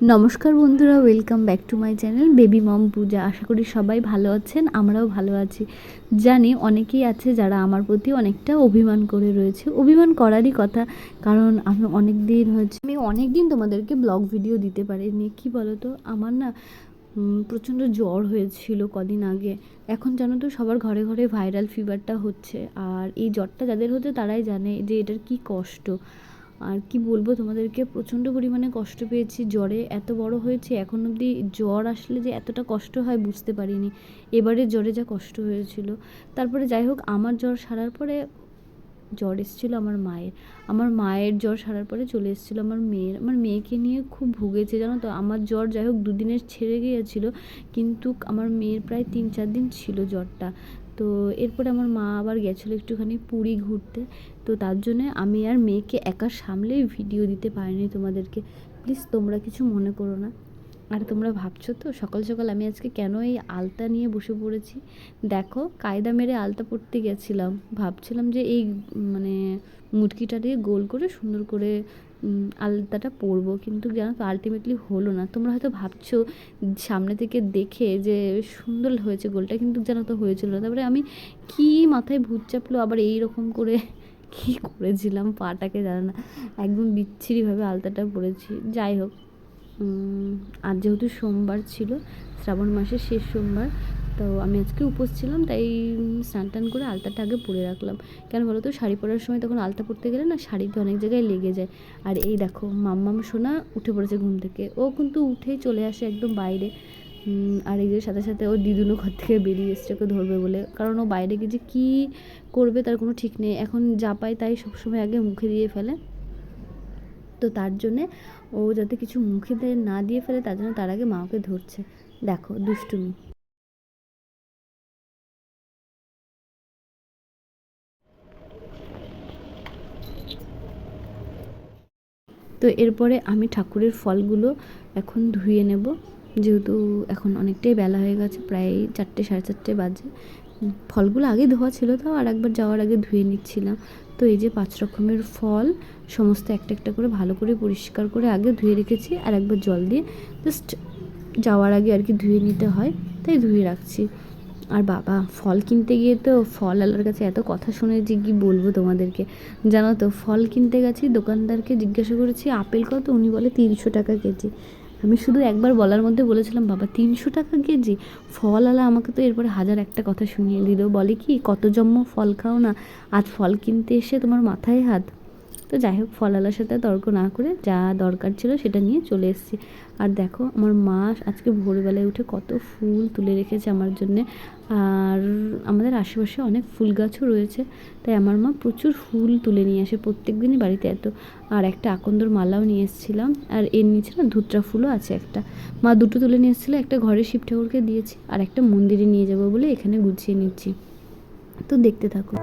নমস্কার বন্ধুরা welcome back to my channel baby mom Puja আশা করি সবাই ভালো আছেন, আমরাও ভালো আছি। জানি অনেকেই আছে যারা আমার প্রতি অনেকটা অভিমান করে রয়েছে। অভিমান করারই কথা, কারণ আমি অনেক দিন হচ্ছে আমি অনেক দিন তোমাদেরকে ব্লগ ভিডিও দিতে পারিনি। কি বলো তো আমার না প্রচণ্ড জ্বর হয়েছিল কদিন আগে। এখন জানো তো, সবার ঘরে ঘরে ভাইরাল ফিভারটা হচ্ছে। আর এই জ্বরটা যাদের হচ্ছে তারাই জানে যে এটার কি কষ্ট। আর কি বলব, তোমাদেরকে প্রচণ্ড পরিমাণে কষ্ট পেয়েছি। জ্বরে এত বড় হয়েছে, এখন অবধি জ্বর আসলে যে এতটা কষ্ট হয় বুঝতে পারিনি। এবারে জ্বরে যা কষ্ট হয়েছিল। তারপরে যাই হোক, আমার জ্বর সারার পরে জ্বর এসেছিল আমার মায়ের। আমার মায়ের জ্বর সারার পরে চলে এসেছিল আমার মেয়ের। আমার মেয়েকে নিয়ে খুব ভুগেছে, জানো তো? আমার জ্বর যাই হোক দুদিনের ছেড়ে গিয়েছিল, কিন্তু আমার মেয়ের প্রায় তিন চার দিন ছিল জ্বরটা। তো এরপরে আমার মা আবার গেছিল একটুখানি পুরী ঘুরতে। তো তার জন্যে আমি আর মেয়েকে একা সামলেই ভিডিও দিতে পারিনি তোমাদেরকে। প্লিজ তোমরা কিছু মনে করো না। আর তোমরা ভাবছ তো? সকাল সকাল আমি আজকে কেন এই আলতা নিয়ে বসে পড়েছি? দেখো, কায়দা মেরে আলতা পড়তে গেছিলাম। ভাবছিলাম যে এই মানে মুটকিটা দিয়ে গোল করে সুন্দর করে আলতাটা পরবো। কিন্তু জানো তো আলটিমেটলি হলো না। তোমরা হয়তো ভাবছ, সামনে থেকে দেখে যে সুন্দর হয়েছে গোলটা, কিন্তু জানো তো হয়েছিল না। তারপরে আমি কি মাথায় ভূত চাপলো, আবার এই রকম করে কি করেছিলাম? পাটাকে জানো না। একদম বিচ্ছিরিভাবে আলতাটা পরেছি। যাই হোক আর যেহেতু সোমবার ছিল, শ্রাবণ মাসের শেষ সোমবার, তো আমি আজকে উপোস ছিলাম, তাই স্নান টান করে আলতাটা আগে পরে রাখলাম। কেন বলো তো, শাড়ি পরার সময় তখন আলতা পরতে গেলে না শাড়িতে অনেক জায়গায় লেগে যায়। আর এই দেখো, মাম্মাম সোনা উঠে পড়েছে ঘুম থেকে। ও কিন্তু উঠেই চলে আসে একদম বাইরে। আর এই যে সাথে সাথে ও দিদুনো ঘর থেকে বেরিয়ে এসছে ওকে ধরবে বলে। কারণ ও বাইরে গিয়ে যে কী করবে তার কোনো ঠিক নেই। এখন যা পায় তাই সবসময় আগে মুখে দিয়ে ফেলে। তো তার জন্যে ও যাতে কিছু মুখে না দিয়ে ফেলে, তার জন্য তার আগে মা ওকে ধরছে। দেখো, দুষ্টুমি। তো এরপরে আমি ঠাকুরের ফলগুলো এখন ধুয়ে নেব। যেহেতু এখন অনেকটাই বেলা হয়ে গেছে, প্রায় চারটে, সাড়ে চারটে বাজে। ফলগুলো আগে ধোয়া ছিল তাও আর একবার যাওয়ার আগে ধুয়ে নিচ্ছিলাম। তো এই যে পাঁচ রকমের ফল, সমস্ত একটা একটা করে ভালো করে পরিষ্কার করে আগে ধুয়ে রেখেছি, আর একবার জল দিয়ে জাস্ট যাওয়ার আগে আর কি ধুয়ে নিতে হয়, তাই ধুয়ে রাখছি। আর বাবা, ফল কিনতে গিয়ে তো ফল আলার কাছে এত কথা শুনেছি কি বলব তোমাদেরকে। জানো তো, ফল কিনতে গেছি, দোকানদারকে জিজ্ঞাসা করেছি, আপেল কত? উনি বলে তিনশো টাকা কেজি। আমি শুধু একবার বলার মধ্যে বলেছিলাম, বাবা, তিনশো টাকা কেজি? ফলওয়ালা আমাকে তো এরপরে হাজার একটা কথা শুনিয়ে দিল। বলে কি, কত জন্ম ফল খাও না, আজ ফল কিনতে এসে তোমার মাথায় হাত। তো যাই হোক, ফলালার সাথে তর্ক না করে যা দরকার ছিল সেটা নিয়ে চলে এসেছি। আর দেখো, আমার মা আজকে ভোরবেলায় উঠে কত ফুল তুলে রেখেছে আমার জন্যে। আর আমাদের আশেপাশে অনেক ফুল গাছও রয়েছে, তাই আমার মা প্রচুর ফুল তুলে নিয়ে আসে প্রত্যেক দিনই বাড়িতে এত। আর একটা আকন্দর মালাও নিয়ে এসেছিলাম, আর এর নিচে না ধুত্রা ফুলও আছে একটা। মা দুটো তুলে নিয়ে এসেছিল, একটা ঘরে শিব ঠাকুরকে দিয়েছি, আর একটা মন্দিরে নিয়ে যাব বলে এখানে গুছিয়ে নিচ্ছি। তো দেখতে থাকো।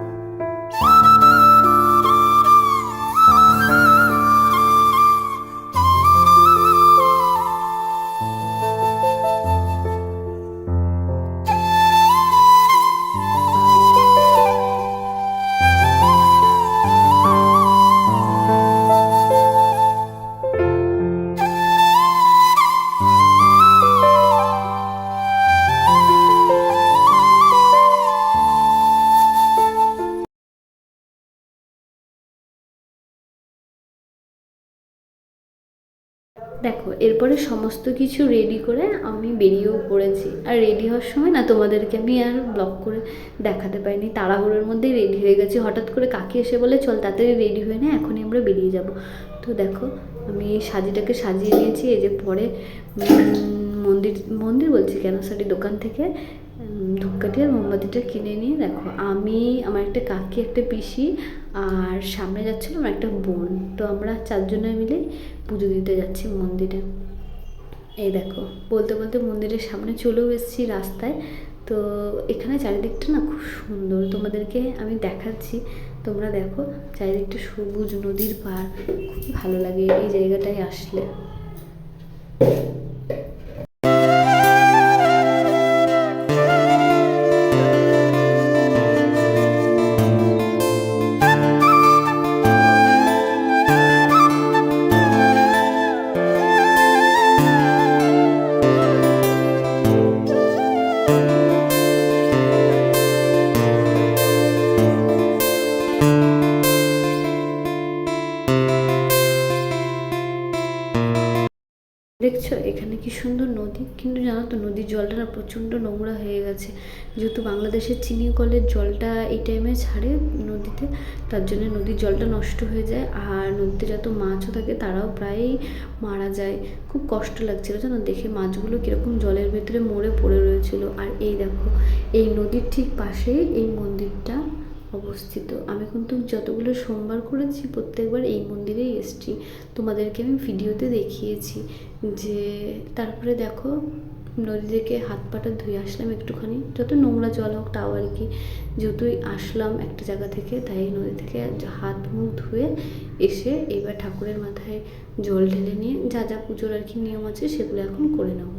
দেখো, এরপরে সমস্ত কিছু রেডি করে আমি বেরিয়েও পড়েছি। আর রেডি হওয়ার সময় না, তোমাদেরকে আমি আর ব্লক করে দেখাতে পারিনি। তাড়াহুড়োর মধ্যেই রেডি হয়ে গেছি। হঠাৎ করে কাকি এসে বলে, চল তাড়াতাড়ি রেডি হয়ে না, এখনই আমরা বেরিয়ে যাব। তো দেখো, আমি সাজিটাকে সাজিয়ে নিয়েছি। এই যে পরে মন্দির মন্দির বলছি কেন? সরি দোকান থেকে ধূপকাঠি আর মোমবাতিটা কিনে নিয়ে দেখো, আমি, আমার একটা কাকি, একটা পিসি আর সামনে যাচ্ছিল আমার একটা বোন। তো আমরা চারজনে মিলে পুজো দিতে যাচ্ছি মন্দিরে। এই দেখো, বলতে বলতে মন্দিরের সামনে চলেও এসেছি রাস্তায়। তো এখানে চারিদিকটা না খুব সুন্দর। তোমাদেরকে আমি দেখাচ্ছি, তোমরা দেখো, চারিদিকটা সবুজ নদীর পাড়। খুব ভালো লাগে এই জায়গাটায় আসলে। প্রচণ্ড নোংরা হয়ে গেছে। যেহেতু বাংলাদেশের চিনি কলের জলটা এই টাইমে ছাড়ে নদীতে, তার জন্য নদীর জলটা নষ্ট হয়ে যায়। আর নদীতে যত মাছও থাকে, তারাও প্রায়ই মারা যায়। খুব কষ্ট লাগছিল জানো, দেখে মাছগুলো কীরকম জলের ভেতরে মরে পড়ে রয়েছিল। আর এই দেখো, এই নদীর ঠিক পাশেই এই মন্দিরটা অবস্থিত। আমি কিন্তু যতগুলো সোমবার করেছি, প্রত্যেকবার এই মন্দিরেই এসেছি। তোমাদেরকে আমি ভিডিওতে দেখিয়েছি যে, তারপরে দেখো নদী থেকে হাত পাটা ধুয়ে আসলাম একটুখানি। যত নোংরা জল হোক তাও আর কি। যেহেতুই আসলাম একটা জায়গা থেকে, তাই নদী থেকে হাত মুখ ধুয়ে এসে এবার ঠাকুরের মাথায় জল ঢেলে নিয়ে যা যা পুজোর আর কি নিয়ম আছে সেগুলো এখন করে নেব।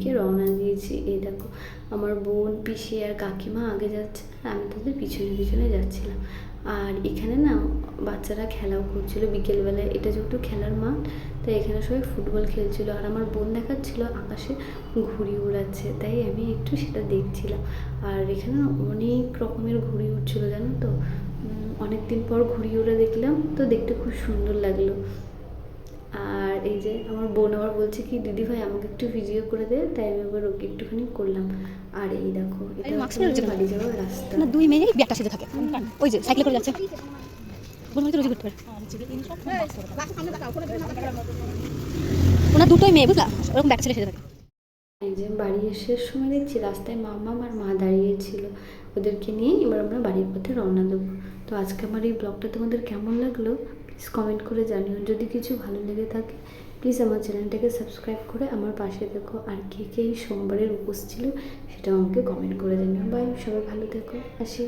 দিকে রওনা দিয়েছি। এই দেখো, আমার বোন, পিসি আর কাকিমা আগে যাচ্ছে আমি তাদের পিছনে পিছনে যাচ্ছিলাম। আর এখানে না, বাচ্চারা খেলাও করছিল বিকেলবেলায়। এটা যেহেতু খেলার মাঠ, তাই এখানে সবাই ফুটবল খেলছিল। আর আমার বোন দেখাচ্ছিল আকাশে ঘুড়ি উড়াচ্ছে, তাই আমি একটু সেটা দেখছিলাম। আর এখানে অনেক রকমের ঘুড়ি উঠছিল জানো তো? অনেক দিন পর ঘুড়ি ওড়া দেখলাম, তো দেখতে খুব সুন্দর লাগল। আর এই যে আমার বোন আবার বলছে কি দিদি ভাই আমাকে একটু ভিডিও করে দে। তাই আমি আবার ওকে একটুখানি করলাম। আর এই দেখো এটা বাড়ি যাওয়ার রাস্তা। না দুই মেয়ে ব্যাগটা সেজে থাকে। ওই যে সাইকেলে করে যাচ্ছে। বোন হয়তো রুজি করতে পারে। ওনার দুটোই মেয়ে বুঝলা? ওরকম ব্যাগ ছেড়ে সেজে থাকে। এই যে বাড়ি আসার সময় দেখছি রাস্তায় মামা আর মা দাঁড়িয়েছিল। ওদেরকে নিয়ে এবার আমরা বাড়ির পথে রওনা দেবো। তো আজকে আমার এই ব্লগটা তোমাদের কেমন লাগল? প্লিজ কমেন্ট করে জানিও। যদি কিছু ভালো লেগে থাকে প্লিজ আমার চ্যানেলটাকে সাবস্ক্রাইব করে আমার পাশে দেখো আর কে কে এই সোমবারের উপোস ছিল সেটা আমাকে কমেন্ট করে জানিও। বাই সবাই ভালো থেকো। আসি।